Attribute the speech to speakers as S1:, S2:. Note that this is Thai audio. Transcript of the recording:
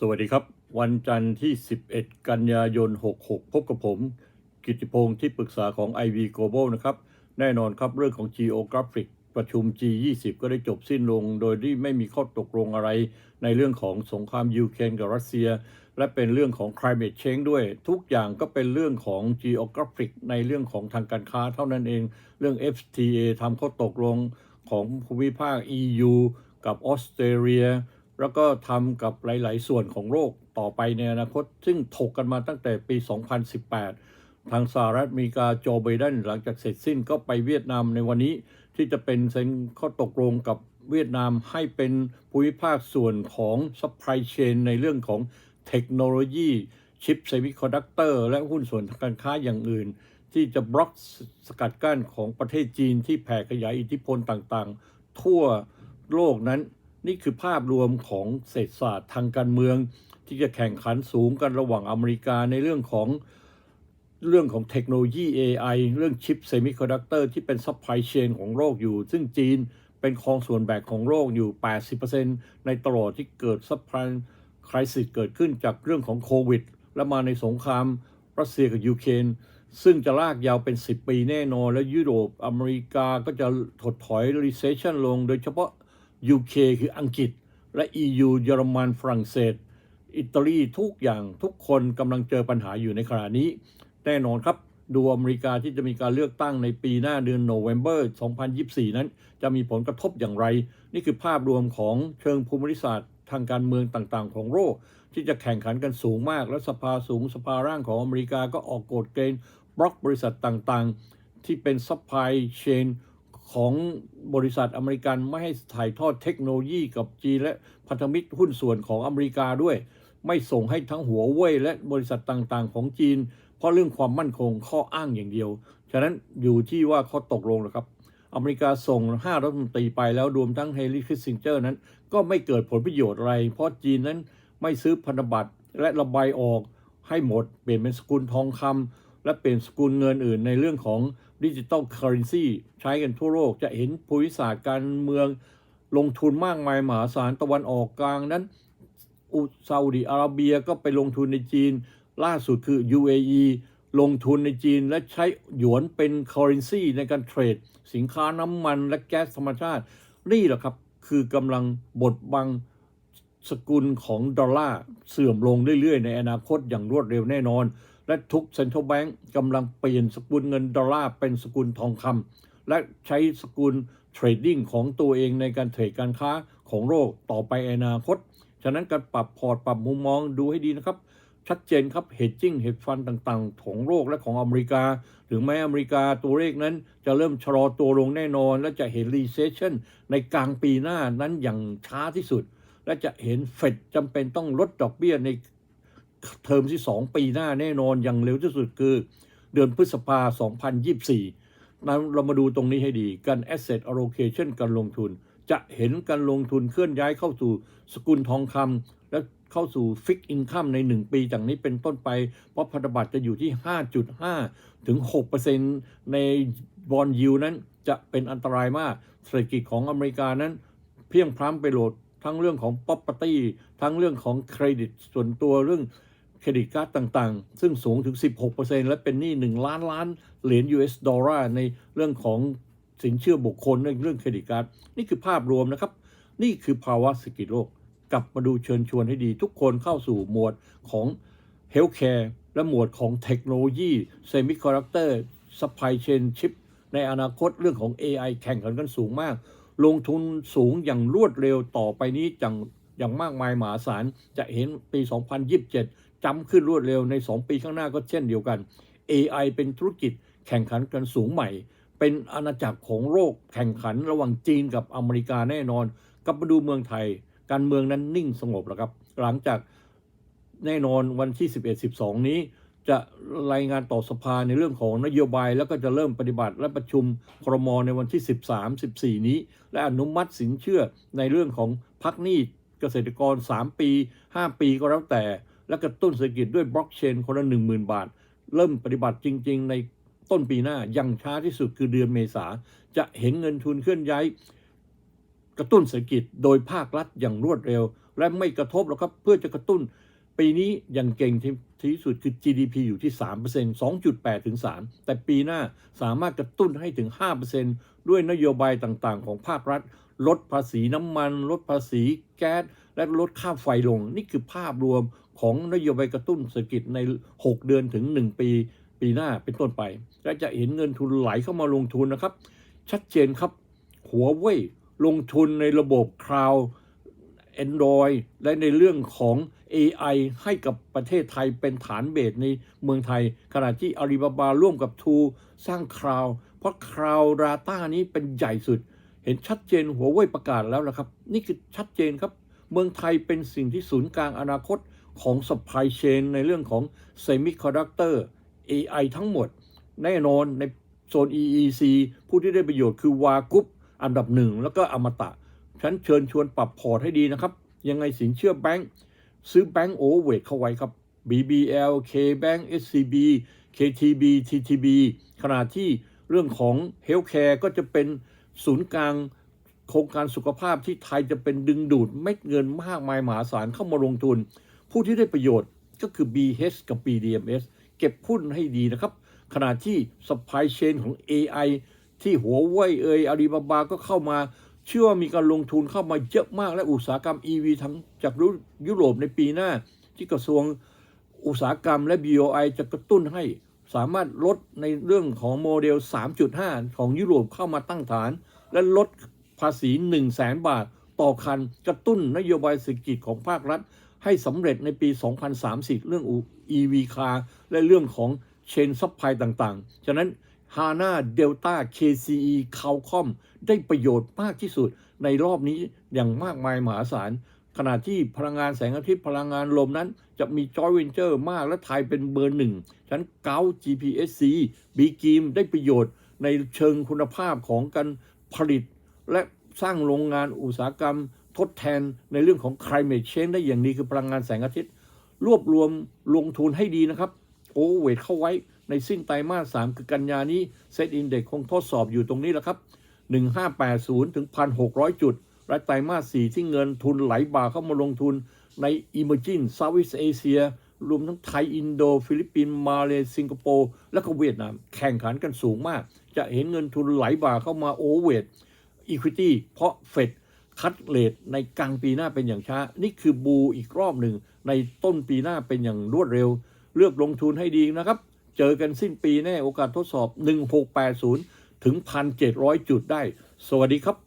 S1: สวัสดีครับ วันจันทร์ที่ 11 กันยายน 66 พบกับผม กิติพงศ์ที่ปรึกษาของ IV Global นะครับ แน่นอนครับเรื่องของ Geographic ประชุม G20 ก็ได้จบสิ้นลง โดยที่ไม่มีข้อตกลงอะไร ในเรื่องของสงครามยูเครนกับรัสเซีย และเป็นเรื่องของ climate change ด้วย ทุกอย่างก็เป็นเรื่องของ geographic ในเรื่องของทางการค้าเท่านั้นเอง เรื่อง FTA ทำข้อตกลงของภูมิภาค EU กับออสเตรเลีย แล้วก็ทำกับหลาย ๆ ส่วนของโลกต่อไปในอนาคต ซึ่งถกกันมาตั้งแต่ปี 2018 ทางสหรัฐอเมริกาโจไบเดนหลังจากเสร็จสิ้นก็ไปเวียดนามในวันนี้ ที่จะเป็นเซ็นข้อตกลงกับเวียดนามให้เป็นภูมิภาคส่วนของ supply chain ในเรื่องของเทคโนโลยี ชิปเซมิคอนดักเตอร์ และหุ้นส่วนทางการค้าอย่างอื่น ที่จะบล็อกสกัดกั้นของประเทศจีนที่แผ่ขยายอิทธิพลต่างๆ ทั่วโลกนั้น นี่คือภาพรวมของเศรษฐศาสตร์ทางการเมือง ที่จะแข่งขันสูงกันระหว่างอเมริกาในเรื่องของเรื่องของเทคโนโลยี AI เรื่องชิปเซมิคอนดักเตอร์ที่เป็นซัพพลายเชนของโลกอยู่ ซึ่งจีนเป็นคองส่วนแบ่งของโลกอยู่ 80%ในตลอดที่เกิดซัพพลายคริสิสเกิดขึ้นจากเรื่องของโควิด และมาในสงครามรัสเซียกับยูเครนซึ่งจะลากยาวเป็น 10 ปีแน่นอน และยุโรปอเมริกาก็จะถดถอย recession ลง โดยเฉพาะ UK คืออังกฤษ และ EU เยอรมันฝรั่งเศส อิตาลีทุกอย่างทุกคนกำลังเจอปัญหาอยู่ในขณะนี้ แน่นอนครับ ดูอเมริกาที่จะมีการเลือกตั้งในปีหน้าเดือนโนเวม ber 2024 นั้น จะมีผลกระทบอย่างไร นี่คือภาพรวมของเชิงภูมิศาสตร์ทางการเมืองต่างๆ ของโลกที่จะแข่งขันกันสูงมาก และสภาสูงสภาร่างของอเมริกาก็ออกกฎเกณฑ์บล็อกบริษัทต่างๆ ที่เป็นซัพพลายเชน ของบริษัทอเมริกันไม่ให้ถ่ายทอดเทคโนโลยีกับจีนและพันธมิตรหุ้นส่วนของอเมริกาด้วย ไม่ส่งให้ทั้งหัวเว่ยและบริษัทต่างๆ ของจีน เพราะเรื่องความมั่นคงข้ออ้างอย่างเดียว ฉะนั้นอยู่ที่ว่าเขาตกลงนะครับอเมริกาส่ง 5 รัฐมนตรีไปแล้วรวมทั้งเฮลิคิสซิงเจอร์นั้น ก็ไม่เกิดผลประโยชน์อะไร เพราะจีนนั้นไม่ซื้อพันธบัตรและระบายออกให้หมด เปลี่ยนเป็นสกุลทองคำและเปลี่ยนสกุลเงินอื่นในเรื่องของ ดิจิ t a ลเคอร์เรนซีใช้กันทั่วโลกจะเห็นภูมิศาสตร์การเมืองลงทุนมากมายมหาศาลตะวันออกกลางนั้นอุซาอุดิอาระเบียก็ไปลงทุนในจีน ล่าสุดคือ UAE ลงทุนในจีนและใช้หยวนเป็น currency ในการเทรด สินค้าน้ำมันและแก๊สธรรมชาติ นี่แหละครับ คือกำลังบดบังสกุลของดอลลาร์เสื่อมลงเรื่อยๆ ในอนาคตอย่างรวดเร็วแน่นอน และทุกเซ็นทรัลแบงก์กำลังเปลี่ยนสกุลเงินดอลลาร์เป็นสกุลทองคำและใช้สกุลเทรดดิ้งของตัวเองในการเทรดการค้าของโลกต่อไปในอนาคต ฉะนั้นการปรับพอร์ตปรับมุมมองดูให้ดีนะครับ ชัดเจนครับเฮดจิ้งเฮดฟันต่างๆ ของโลกและของอเมริกา ถึงแม้อเมริกาตัวเลขนั้นจะเริ่มชะลอตัวลงแน่นอน และจะเห็นรีเซชชันในกลางปีหน้านั้นอย่างช้าที่สุด และจะเห็นเฟดจำเป็นต้องลดดอกเบี้ยใน เทอมที่ 2 ปีหน้าแน่นอนอย่างเร็วที่สุดคือ เดือนพฤษภา 2024นั้นเรามาดูตรงนี้ให้ดีการ asset allocation การลงทุน จะเห็นการลงทุนเคลื่อนย้ายเข้าสู่สกุลทองคำและเข้าสู่ฟิกอินคัมใน 1 ปีจากนี้เป็นต้นไป เพราะพันธบัตรจะอยู่ที่ 5.5 ถึง 6%ในบอลยูนั้นจะเป็นอันตรายมากเศรษฐกิจของอเมริกานั้น เพียงพร้ำไปโหลดทั้งเรื่องของ property ทั้งเรื่องของเครดิตส่วนตัวเรื่อง เครดิตการ์ดต่างๆ ซึ่งสูงถึง 16%และเป็นหนี้ 1 ล้านล้านเหรียญ US ดอลลาร์ในเรื่องของสินเชื่อบุคคลในเรื่องเครดิตการ์ดนี่คือภาพรวมนะครับ นี่คือภาวะเศรษฐกิจโลก กลับมาดูเชิญชวนให้ดี ทุกคนเข้าสู่หมวดของ Healthcare และหมวดของเทคโนโลยี Semiconductor Supply Chain Chip ในอนาคตเรื่องของ AI แข่งขันกันสูงมาก ลงทุนสูงอย่างรวดเร็วต่อไปนี้อย่างอย่างมากมายมหาศาล จะเห็นปี 2027 จำขึ้นรวดเร็วใน 2 ปีข้างหน้าก็เช่นเดียวกัน AI เป็นธุรกิจแข่งขันกันสูงใหม่ เป็นอาณาจักรของโลกแข่งขันระหว่างจีนกับอเมริกาแน่นอนกลับมาดูเมืองไทย การเมืองนั้นนิ่งสงบแล้วครับ หลังจากแน่นอนวันที่ 11-12 นี้ จะรายงานต่อสภาในเรื่องของนโยบาย แล้วก็จะเริ่มปฏิบัติและประชุมครมในวันที่ 13-14 นี้ และอนุมัติสินเชื่อในเรื่องของพักหนี้เกษตรกร 3 ปี 5 ปีก็แล้วแต่ และกระตุ้นเศรษฐกิจด้วยบล็อกเชนคนละ10,000 บาท เริ่มปฏิบัติจริง ๆ ในต้นปีหน้ายังช้าที่สุดคือเดือนเมษาจะเห็นเงินทุนเคลื่อนย้าย กระตุ้นเศรษฐกิจโดยภาครัฐอย่างรวดเร็ว และไม่กระทบหรอกครับเพื่อจะกระตุ้นปีนี้ยังเก่งที่ที่สุดคือ GDP อยู่ที่ 3% 2.8 ถึง 3 แต่ปีหน้าสามารถกระตุ้นให้ถึง 5% ด้วยนโยบายต่างๆ ของภาครัฐ ลดภาษีน้ำมัน ลดภาษีแก๊ส และลดค่าไฟลง นี่คือภาพรวมของนโยบายกระตุ้นเศรษฐกิจใน 6 เดือนถึง 1 ปีปีหน้าเป็นต้นไป และจะเห็นเงินทุนไหลเข้ามาลงทุนนะครับ ชัดเจนครับ หัวเว่ยลงทุนในระบบคลาวด์ Android และในเรื่องของ AI ให้กับประเทศไทยเป็นฐานเบสในเมืองไทย ขณะที่อาลีบาบาร่วมกับทูสร้างคลาว เพราะคลาวดาต้านี้เป็นใหญ่สุด เห็นชัดเจนหัวเว่ยประกาศแล้วนะครับ นี่คือชัดเจนครับ เมืองไทยเป็นสิ่งที่ศูนย์กลางอนาคตของ supply chain ในเรื่องของ semiconductor AI ทั้งหมด แน่นอนในโซน EEC ผู้ที่ได้ประโยชน์คือวากุปอันดับหนึ่งแล้วก็อมตะ ฉันเชิญชวนปรับพอร์ตให้ดีนะครับ ยังไงสินเชื่อแบงค์ซื้อแบงค์โอเวอร์เวทเข้าไว้ครับ BBL KBank SCB KTB TTB ขณะที่ เรื่องของ Healthcare ก็จะเป็นศูนย์กลางโครงการสุขภาพที่ไทยจะเป็นดึงดูดเม็ดเงินมากมายมหาศาลเข้ามาลงทุน ผู้ที่ได้ประโยชน์ก็คือ BH กับ BDMs เก็บหุ้นให้ดีนะครับ ขณะที่ supply chain ของ AI ที่หัวเว่ยเอยอาลีบาบาก็เข้ามา เชื่อว่ามีการลงทุนเข้ามาเยอะมากและอุตสาหกรรม EV ทั้งจากยุโรปในปีหน้า ที่กระทรวงอุตสาหกรรมและ BOI จะกระตุ้นให้ สามารถลดในเรื่องของโมเดล 3.5 ของยุโรปเข้ามาตั้งฐาน และลดภาษี 1 0 0 0 0แบาท ต่อคันกระตุ้นนโยบายเศรษฐกิจของภาครัฐ ให้สำเร็จในปี 2030 เรื่อง EV car และเรื่องของเชนซัพพลายต่างๆ ฉะนั้นฮาน่าเดลต้า KCE คา c คอมได้ประโยชน์มากที่สุดในรอบนี้อย่างมากมายมหาศาล ขณะที่พลังงานแสงอาทิตย์พลังงานลมนั้น จะมีจอยเวนเจอร์มากและไทยเป็นเบอร์หนึ่งฉะนั้นเกา GPSC บีกีมได้ประโยชน์ในเชิงคุณภาพของการผลิต และสร้างโรงงานอุตสาหกรรมทดแทนในเรื่องของ climate change ได้อย่างดีคือพลังงานแสงอาทิตย์ รวบรวมลงทุนให้ดีนะครับ โอเวทเข้าไว้ในสิ้นไตรมาส3คือกันยานี้เซตอินเด็กคงทดสอบอยู่ตรงนี้แหละครับ 1580 ถึง 1,600 จุด และไตรมาส 4 ที่เงินทุนไหลบ่าเข้ามาลงทุนใน Emerging Southeast Asia รวมทั้งไทย อินโด ฟิลิปปินส์ มาเลเซสิงคโปร์ และก็เวียดนาม แข่งขันกันสูงมาก จะเห็นเงินทุนไหลบ่าเข้ามาโอเวท Equity เพราะเฟดคัดเลทในกลางปีหน้าเป็นอย่างช้า นี่คือบูอีกรอบหนึ่ง ในต้นปีหน้าเป็นอย่างรวดเร็ว เลือกลงทุนให้ดีนะครับ เจอกันสิ้นปีแน่โอกาสทดสอบ 1680 ถึง 1,700 จุดได้ สวัสดีครับ